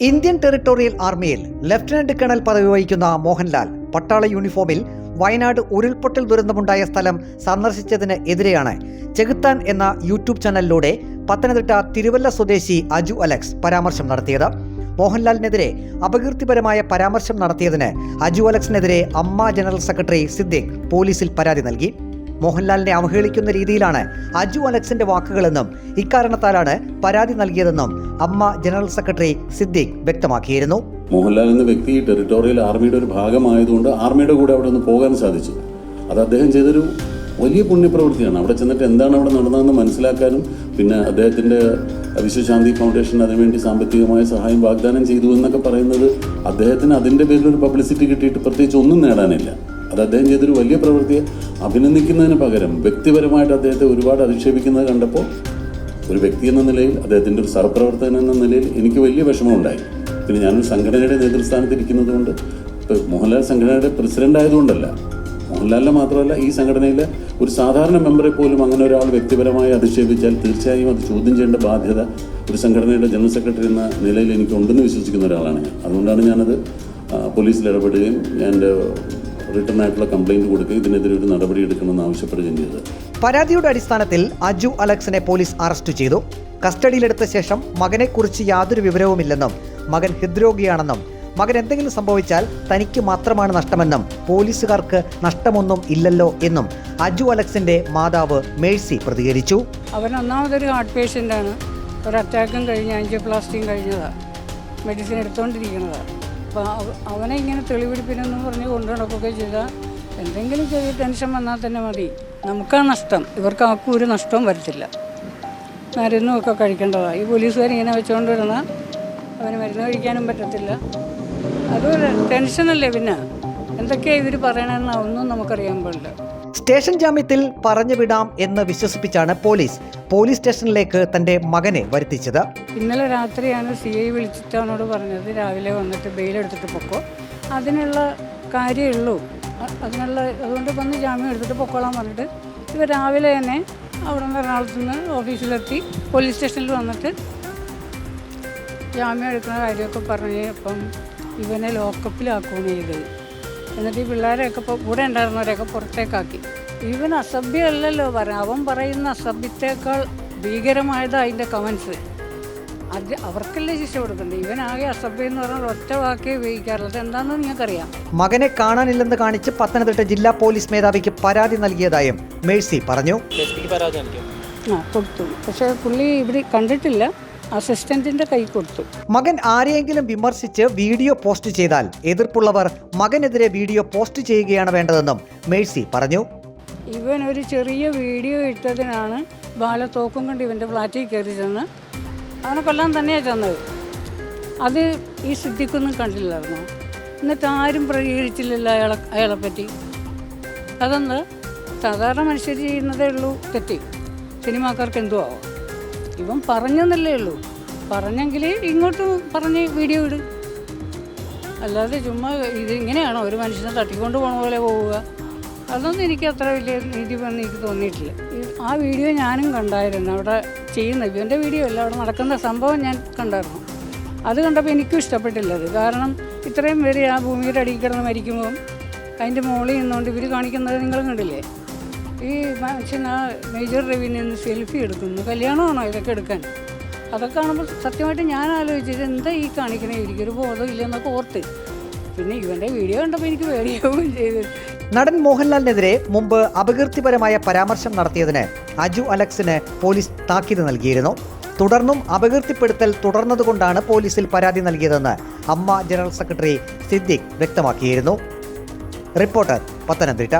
Indian territorial ആർമിയിൽ lieutenant colonel പദവി വഹിക്കുന്ന മോഹൻലാൽ പട്ടാള യൂണിഫോമിൽ വയനാട് ഉരുൾപൊട്ടൽ ദുരന്തമുണ്ടായ സ്ഥലം സന്ദർശിച്ചതിന് എതിരെയാണ് ചെകുത്താൻ എന്ന യൂട്യൂബ് ചാനലിലൂടെ പത്തനംതിട്ട തിരുവല്ല സ്വദേശി അജു അലക്സ് പരാമർശം നടത്തിയത്. മോഹൻലാലിനെതിരെ അപകീർത്തിപരമായ പരാമർശം നടത്തിയതിന് അജു അലക്സിനെതിരെ അമ്മ ജനറൽ സെക്രട്ടറി സിദ്ദിഖ് പോലീസിൽ പരാതി നൽകി. മോഹൻലാലിനെ അവഹേളിക്കുന്ന രീതിയിലാണ് അജു അലക്സിന്റെ വാക്കുകളെന്നും ഇക്കാരണത്താലാണ് പരാതി നൽകിയതെന്നും അമ്മ ജനറൽ സെക്രട്ടറി സിദ്ദീഖ് വ്യക്തമാക്കിയിരുന്നു. മോഹൻലാൽ എന്ന വ്യക്തി ടെറിട്ടോറിയൽ ആർമിയുടെ ഒരു ഭാഗമായതുകൊണ്ട് ആർമിയുടെ കൂടെ അവിടെ ഒന്ന് പോകാൻ സാധിച്ചു. അത് അദ്ദേഹം ചെയ്തൊരു വലിയ പുണ്യപ്രവൃത്തിയാണ്. അവിടെ ചെന്നിട്ട് എന്താണ് അവിടെ നടന്നതെന്ന് മനസ്സിലാക്കാനും പിന്നെ അദ്ദേഹത്തിന്റെ വിശ്വശാന്തി ഫൗണ്ടേഷൻ അതിനുവേണ്ടി സാമ്പത്തികമായ സഹായം വാഗ്ദാനം ചെയ്തു എന്നൊക്കെ പറയുന്നത് അദ്ദേഹത്തിന് അതിന്റെ പേരിൽ ഒരു പബ്ലിസിറ്റി കിട്ടിയിട്ട് പ്രത്യേകിച്ച് ഒന്നും നേടാനില്ല. അത് അദ്ദേഹം ചെയ്തൊരു വലിയ പ്രവൃത്തിയെ അഭിനന്ദിക്കുന്നതിന് പകരം വ്യക്തിപരമായിട്ട് അദ്ദേഹത്തെ ഒരുപാട് അധിക്ഷേപിക്കുന്നത് കണ്ടപ്പോൾ ഒരു വ്യക്തി എന്ന നിലയിൽ അദ്ദേഹത്തിന്റെ ഒരു സഹപ്രവർത്തകൻ എന്ന നിലയിൽ എനിക്ക് വലിയ വിഷമമുണ്ടായി. പിന്നെ ഞാനൊരു സംഘടനയുടെ നേതൃസ്ഥാനത്ത് ഇരിക്കുന്നത് കൊണ്ട് ഇപ്പോൾ മോഹൻലാൽ സംഘടനയുടെ പ്രസിഡന്റ് ആയതുകൊണ്ടല്ല മോഹൻലാലിനെ മാത്രമല്ല ഈ സംഘടനയിലെ ഒരു സാധാരണ മെമ്പറെ പോലും അങ്ങനെ ഒരാൾ വ്യക്തിപരമായി അധിക്ഷേപിച്ചാൽ തീർച്ചയായും അത് ചോദ്യം ചെയ്യേണ്ട ബാധ്യത ഒരു സംഘടനയുടെ ജനറൽ സെക്രട്ടറി എന്ന നിലയിൽ എനിക്ക് ഉണ്ടെന്ന് വിശ്വസിക്കുന്ന ഒരാളാണ് ഞാൻ. അതുകൊണ്ടാണ് ഞാനത് പോലീസിൽ ഇടപെടുകയും എന്റെ റിട്ടേൺ ആയിട്ടുള്ള കൊടുക്കുക ഇതിനെതിരെ ഒരു നടപടി എടുക്കണമെന്ന് ആവശ്യപ്പെടുകയും ചെയ്തത് പരാതിയുടെ അടിസ്ഥാനത്തിൽ അജു അലക്സിനെ പോലീസ് അറസ്റ്റ് ചെയ്തു. കസ്റ്റഡിയിലെടുത്ത ശേഷം മകനെക്കുറിച്ച് യാതൊരു വിവരവുമില്ലെന്നും മകൻ ഹൃദ്രോഗിയാണെന്നും മകൻ എന്തെങ്കിലും സംഭവിച്ചാൽ തനിക്ക് മാത്രമാണ് നഷ്ടമെന്നും പോലീസുകാർക്ക് നഷ്ടമൊന്നും ഇല്ലല്ലോ എന്നും അജു അലക്സിന്റെ മാതാവ് മേഴ്സി പ്രതികരിച്ചു. അവൻ ഒന്നാമതൊരു ഹാർട്ട് പേഷ്യന്റാണ് ഒരു അറ്റാക്കും കഴിഞ്ഞ് ആൻജിയോപ്ലാസ്റ്റിയും കഴിഞ്ഞതാണ് മെഡിസിൻ എടുത്തുകൊണ്ടിരിക്കുന്നതാണ് അപ്പോൾ അവനെ ഇങ്ങനെ തെളിവെടുപ്പിനെന്ന് പറഞ്ഞ് കൊണ്ടു നടക്കുകയൊക്കെ ചെയ്താൽ എന്തെങ്കിലും ചെറിയ ടെൻഷൻ വന്നാൽ തന്നെ മതി. നമുക്കാ നഷ്ടം. ഇവർക്ക് ആർക്കും ഒരു നഷ്ടവും വരത്തില്ല. മരുന്നും ഒക്കെ കഴിക്കേണ്ടതാണ് ഈ പോലീസുകാർ ഇങ്ങനെ വെച്ചുകൊണ്ട് വരുന്ന അവന് മരുന്ന് കഴിക്കാനും പറ്റത്തില്ല. അതൊരു ടെൻഷനല്ലേ പിന്നെ? എന്തൊക്കെയാണ് ഇവർ പറയണമെന്ന് ഒന്നും നമുക്കറിയാൻ പാടില്ല. സ്റ്റേഷൻ ജാമ്യത്തിൽ പറഞ്ഞു വിടാം എന്ന് വിശ്വസിപ്പിച്ചാണ് പോലീസ് പോലീസ് സ്റ്റേഷനിലേക്ക് തന്റെ മകനെ വരുത്തിച്ചത്. ഇന്നലെ രാത്രിയാണ് സി ഐ വിളിച്ചിട്ട് അവനോട് പറഞ്ഞത് രാവിലെ വന്നിട്ട് ബെയിലെടുത്തിട്ട് പൊക്കോ. അതിനുള്ള കാര്യമുള്ളൂ അതിനുള്ള അതുകൊണ്ട് വന്ന് ജാമ്യം എടുത്തിട്ട് പൊക്കോളാൻ പറഞ്ഞിട്ട് ഇവർ രാവിലെ തന്നെ അവിടെ നിന്ന് എറണാകുളത്ത് നിന്ന് ഓഫീസിലെത്തി പോലീസ് സ്റ്റേഷനിൽ വന്നിട്ട് ജാമ്യം എടുക്കുന്ന കാര്യമൊക്കെ പറഞ്ഞ് അപ്പം ഇവനെ ലോക്കപ്പിലാക്കുകയാണ് ചെയ്തത്. എന്നിട്ട് ഈ പിള്ളേരെയൊക്കെ കൂടെ ഉണ്ടായിരുന്നവരെയൊക്കെ പുറത്തേക്കാക്കി. ഇവൻ അസഭ്യമല്ലല്ലോ പറയാം. അവൻ പറയുന്ന അസഭ്യത്തേക്കാൾ ഭീകരമായത് അതിന്റെ കമൻസ് അത് അവർക്കല്ലേ ശിക്ഷ കൊടുക്കണ്ടേ ഇവനാകെ അസഭ്യം എന്ന് പറഞ്ഞാൽ ഒറ്റ വാക്കേ ഉപയോഗിക്കാറുള്ളൂ. അത് എന്താണെന്ന് നിങ്ങൾക്കറിയാം? മകനെ കാണാനില്ലെന്ന് കാണിച്ച് പത്തനംതിട്ട ജില്ലാ പോലീസ് മേധാവിക്ക് പരാതി നൽകിയതായും മേഴ്സി പറഞ്ഞു. ആ കൊടുത്തു. പക്ഷേ പുള്ളി ഇവിടെ കണ്ടിട്ടില്ല. അസിസ്റ്റന്റിന്റെ കൈ കൊടുത്തു. മകൻ ആരെയെങ്കിലും വിമർശിച്ച് വീഡിയോ പോസ്റ്റ് ചെയ്താൽ എതിർപ്പുള്ളവർ മകനെതിരെ വീഡിയോ പോസ്റ്റ് ചെയ്യുകയാണ് വേണ്ടതെന്നും മേഴ്സി പറഞ്ഞു. ഇവൻ ഒരു ചെറിയ വീഡിയോ ഇട്ടതിനാണ് ബാല തോക്കും കൊണ്ട് ഇവന്റെ ഫ്ലാറ്റിൽ കയറി ചെന്ന് അവനെ കൊല്ലാൻ തന്നെയാണ് ചെന്നത്. അത് ഈ സിദ്ധിക്കൊന്നും കണ്ടില്ലായിരുന്നു. എന്നിട്ട് ആരും പ്രതികരിച്ചില്ലല്ലോ അയാളെ അയാളെ പറ്റി. അതെന്ത് സാധാരണ മനുഷ്യർ ചെയ്യുന്നതേ ഉള്ളൂ തെറ്റി. സിനിമാക്കാർക്ക് എന്തോ ആവാം ഇവൻ പറഞ്ഞെന്നല്ലേ ഉള്ളൂ. പറഞ്ഞെങ്കിൽ ഇങ്ങോട്ട് പറഞ്ഞ് വീഡിയോ ഇട്. അല്ലാതെ ചുമ്മാ ഇതിങ്ങനെയാണോ ഒരു മനുഷ്യനെ തട്ടിക്കൊണ്ട് പോണ പോലെ പോവുക. അതൊന്നും എനിക്ക് അത്ര വലിയ നീതി വന്ന് എനിക്ക് തോന്നിയിട്ടില്ല. ആ വീഡിയോ ഞാനും കണ്ടായിരുന്നു അവിടെ ചെയ്യുന്ന ഇവന്റെ വീഡിയോ അല്ല അവിടെ നടക്കുന്ന സംഭവം ഞാൻ കണ്ടായിരുന്നു. അത് കണ്ടപ്പോൾ എനിക്കും ഇഷ്ടപ്പെട്ടില്ല അത്. കാരണം ഇത്രയും പേര് ആ ഭൂമിയുടെ അടിയിൽ കിടന്ന് മരിക്കുമ്പോൾ അതിന്റെ മുകളിൽ നിന്നുകൊണ്ട് ഇവർ കാണിക്കുന്നത് നിങ്ങൾ കണ്ടില്ലേ? ഈ മനുഷ്യൻ ആ മേജർ റവിയിൽ നിന്ന് സെൽഫി എടുക്കുന്നു. കല്യാണമാണോ ഇതൊക്കെ എടുക്കാൻ? അതൊക്കെ കാണുമ്പോൾ സത്യമായിട്ട് ഞാൻ ആലോചിച്ചത് എന്താ ഈ കാണിക്കണേ? എനിക്കൊരു ബോധം ഇല്ലെന്നൊക്കെ ഓർത്ത്. പിന്നെ ഇവന്റെ വീഡിയോ കണ്ടപ്പോൾ എനിക്ക് പേടിയാവുകയും ചെയ്തു. നടൻ മോഹൻലാലിനെതിരെ മുമ്പ് അപകീർത്തിപരമായ പരാമർശം നടത്തിയതിന് അജു അലക്സിന് പോലീസ് താക്കീത് നൽകിയിരുന്നു. തുടർന്നും അപകീർത്തിപ്പെടുത്തൽ തുടർന്നതുകൊണ്ടാണ് പോലീസിൽ പരാതി നൽകിയതെന്ന് അമ്മ ജനറൽ സെക്രട്ടറി സിദ്ദിഖ് വ്യക്തമാക്കിയിരുന്നു. റിപ്പോർട്ടർ പത്തനംതിട്ട.